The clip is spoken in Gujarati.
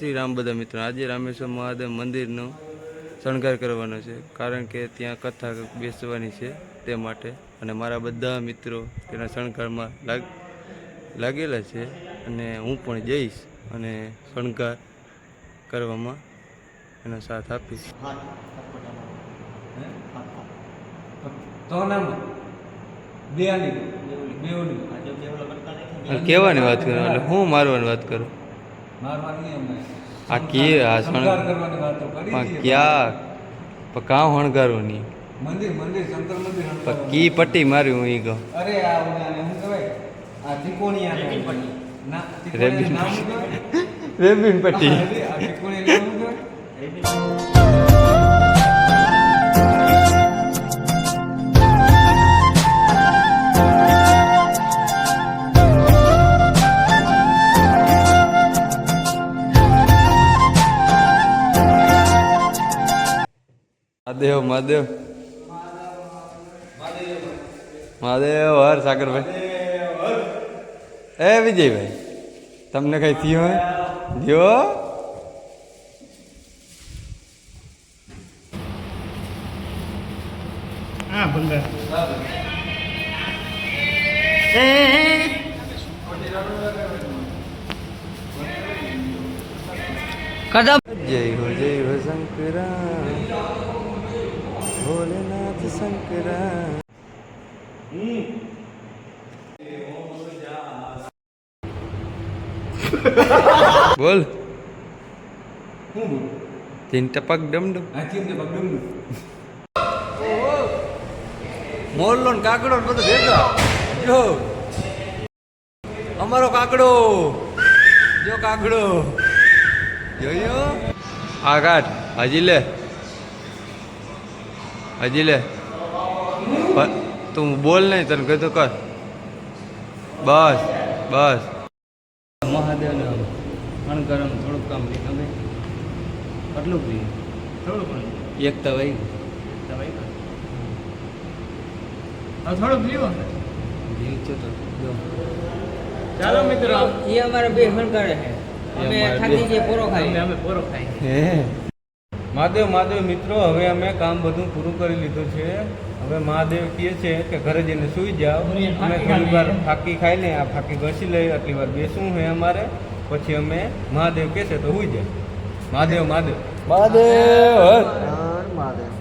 શ્રી રામ બધા મિત્રો. આજે રામેશ્વર મહાદેવ મંદિરનો શણગાર કરવાનો છે કારણ કે ત્યાં કથા બેસવાની છે તે માટે. અને મારા બધા મિત્રો તેના શણગારમાં લાગ લાગેલા છે અને હું પણ જઈશ અને શણગાર કરવામાં એનો સાથ આપીશ. કહેવાની વાત કરો એટલે હું મારવાની વાત કરું? આ કી. ક્યાં? કાં શણગારવાની મંદિર મંદિર શંકર મંદિર કી પટ્ટી મારી હું ઈ કહું અરે આ શું કહેવાય? આ ત્રિકોણિયા ના રેબિન કહેવાય? રેબિન પટ્ટી. મહાદેવ મહાદેવ. મહાદેવ હર સાગરભાઈ. એ વિજયભાઈ તમને કઈ થયું હોય? જો હા? ભંગાર. કદા જય હો જય હો શંકરા ભોલેનાથ શંકરા. બોલ. બોલું તીન ટપક ડમડમ. આ ચીમ ને બગડું મોરલો ને કાકડો ને બધું ભેગા. જો. અમારો કાકડો. જો કાકડો. જોયો? આ કાઢ. હજી લે. હજી લે તું બોલ નહીં તને કીધું કર. બસ બસ. મહાદેવને અણગરમ થોડુંક કામ નહીં તમે આટલું પ્રિય? થોડું પણ એકતા ભાઈ દવાઈ કર. હવે થોડુંક લ્યો જીવ તો. ચાલો મિત્રો. એ અમારા બે શણગારે છે. અમે થાકી જઈએ પોરો ખાઈ. અમે પોરો ખાઈ. હે. મહાદેવ મહાદેવ મિત્રો હવે અમે કામ બધું પૂરું કરી લીધું છે. હવે મહાદેવ કહે છે કે ઘરે જઈને સૂઈ જાઓ. અમે થોડી વાર ફાકી ખાઈને આ ફાકી ઘસી લઈ આટલી વાર બેસવું છે અમારે. પછી અમે મહાદેવ કહેશે તો સૂઈ જાય. મહાદેવ મહાદેવ. મહાદેવ.